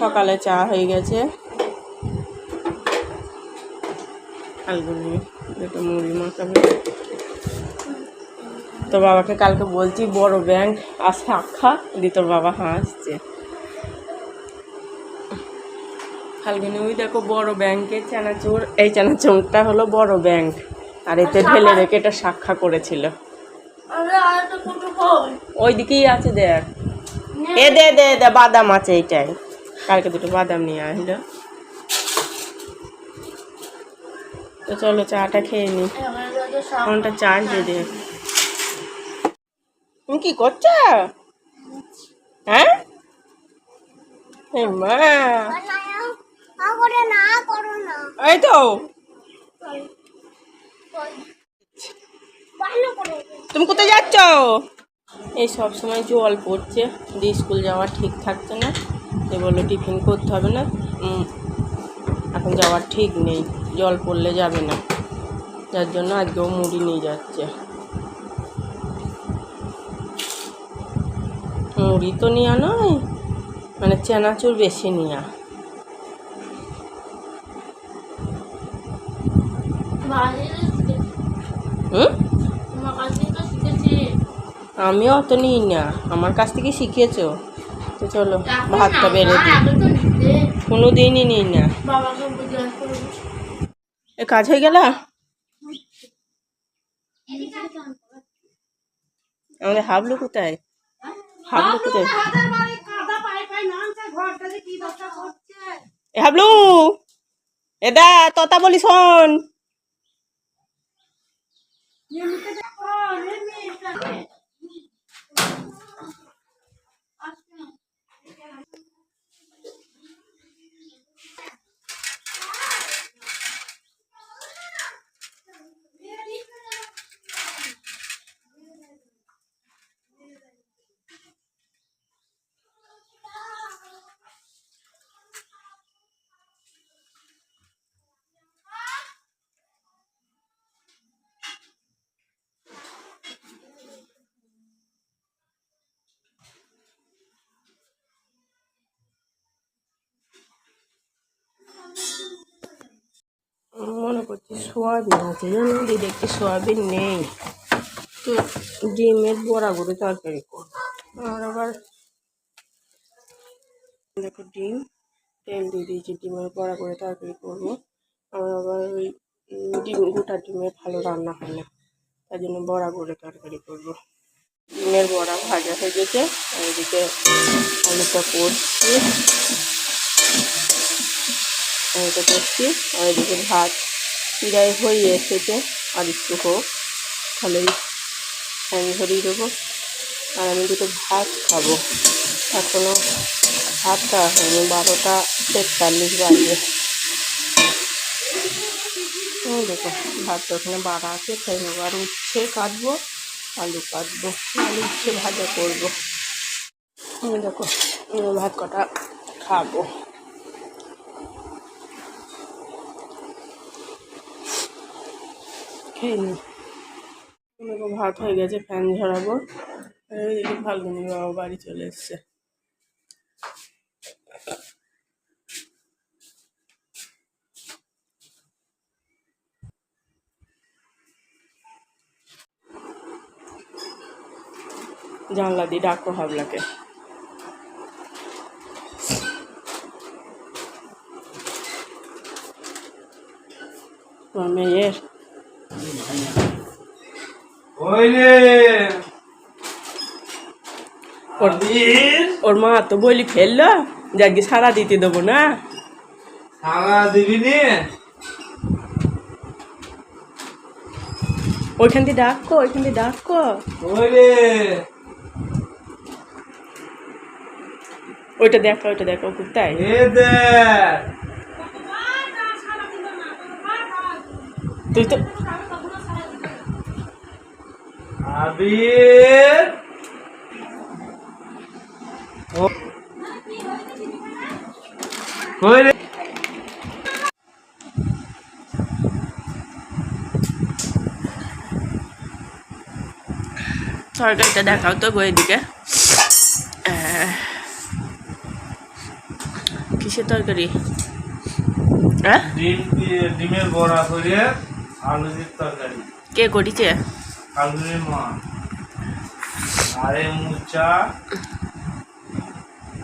সকালে চা হয়ে গেছে। আলগুনি দুটো মুড়ি মাখাবে। তো বাবাকে কালকে বলছি বড় ব্যাংক আসে আখা দি তোর বাবা হাসছে। ফাল্গুনি ওই দেখো বড় ব্যাংকের চানাচুর এই চানাচুরটা হলো বড় ব্যাংক আর এতে ঢেলে রেখে এটা সাক্ষা করেছিল। ওই দিকেই আছে দেখ। এ দে দে দে বাদাম আছে এইটাই। কালকে দুটো বাদাম নিয়ে আসলো তো চলো চাটা খেয়ে নি। ফোনটা চার্জ দিয়ে দে। তুমি কি করছ? হ্যাঁ? মা। এই তো। তুমি কোথায় যাচ্ছ? এই সব সময় জল পড়ছে, দিয়ে স্কুল যাওয়া ঠিক থাকছে না। এ বলল টিফিন করতে হবে না। এখন যাওয়ার ঠিক নেই। জল পড়লে যাবে না। যার জন্য আজকেও মুড়ি নিয়ে যাচ্ছে। মুড়ি তো নেওয়া নয় মানে চেনাচুর বেশি নেওয়া আমিও অত নিই না। আমার কাছ থেকে শিখেছো? তো চলো ভাতটা বেড়ে দিই। কোনো দিনই নিই না। এ কাজ হয়ে গেল? আমাদের হাবলু কোথায়? হাবলু কোথায়? এ হাবলু! এদা ততা বলি শোন মনে করছি সোয়াবিন আছে। জানো দিদি দেখছি সোয়াবিন নেই। তো ডিমের বড়া করে তরকারি করব। আর আবার দেখো ডিম, তেল দিয়ে দিয়েছি, ডিমের বড়া করে তরকারি করব। আমার আবার ওই ডিম, গোটা ডিমের ভালো রান্না হয় না। তার জন্য বড়া করে তরকারি করব। ডিমের বড়া ভাজা হয়ে গেছে, আর এদিকে আলুটা করছি আলুটা করছি আর এদিকে ভাত। প্রায় হয়ে এসেছে। আর একটু হোক তাহলেই ফ্যান ধরিয়ে দেবো। আর আমি দুটো ভাত খাব। এখনও ভাত খাওয়া হয়নি বারোটা তেতাল্লিশ বাজে। দেখো ভাতটা ওখানে বাড়া আছে, তাই নেব উচ্ছে কাটবো, আলু কাটবো, আলু উচ্ছে ভাজা করব। দেখো ভাত কটা খাব। খেয়ে নি দেখো ভাত হয়ে গেছে, ফ্যান ঝরাবো। ওইদিকে ফাল্গুনি বাবা বাড়ি চলে এসছে। জানলা দিয়ে ডাকো হাবলাকে। মেয়ের? ওর ওর মা তো বলি ফেলল যাকে সারা দিতে দেবো না। সারা দিবি ওইখান দিয়ে ডাকো ওইখান দিয়ে ডাকো। ওইটা দেখো ওইটা দেখো কোথায়। তুই তো আবির ওইলে তরকারিটা দেখাও তো গো এদিকে কিসের তরকারি? ডিম দিয়ে ডিমের বড়া করে আলু তরকারি। কে করিছে? কালুরের মা। আরে মুচা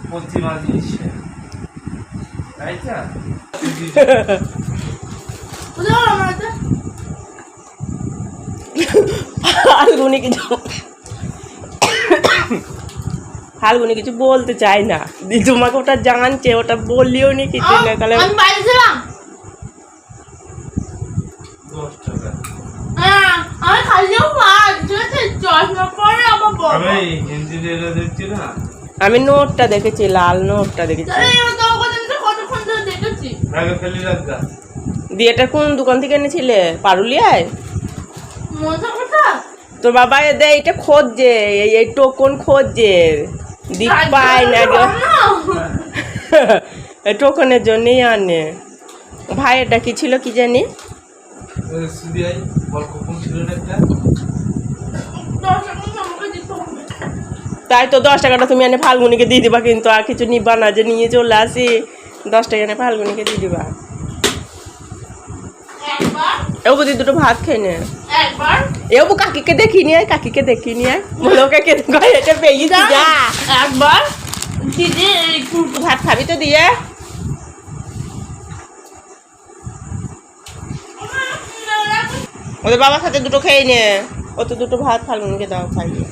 প্রতিমা দিয়েছে। তাই তো? ফাল্গুনি কিছু। ফাল্গুনি কিছু বলতে চাই না। দি তোমাকে ওটা জানছে ওটা বললিও নি কিছু না তাহলে আমি বাইরে ছিলাম। দশ আমি নোটটা দেখেছি লাল নোটটা দেখেছি। দিয়ে এটা কোন দোকান থেকে এনেছিলে? পারুলিয়ায়? তোর বাবা এ দে এটা খোঁজছে এই এই টোকন খোঁজছে দি পায় না গো। এই টোকনের জন্যই আনে। ভাই এটা কি ছিল কি জানি? সিবিআই বল কখন ছিল না একটা। তাই তো দশ টাকাটা তুমি এনে ফাল্গুনিকে দিয়ে দিবা কিন্তু আর কিছু নিবা না যে নিয়ে চলে আসি। দশ টাকা এনে ফাল্গুনিকে দিয়ে দিবা। একবার। এ বুদি দুটো ভাত খেয়ে নে। একবার। এ বু কাকিকে দেখি নিয়ে কাকিকে দেখি নিয়ে বলো ওকে কে দেখো এটা পেয়ে যা একবার। দিদি ভাত খাবি তো দিয়ে। ওদের বাবার সাথে দুটো খেয়ে নে। ও তো দুটো ভাত ফাল্গুনিকে দাও খাইয়ে।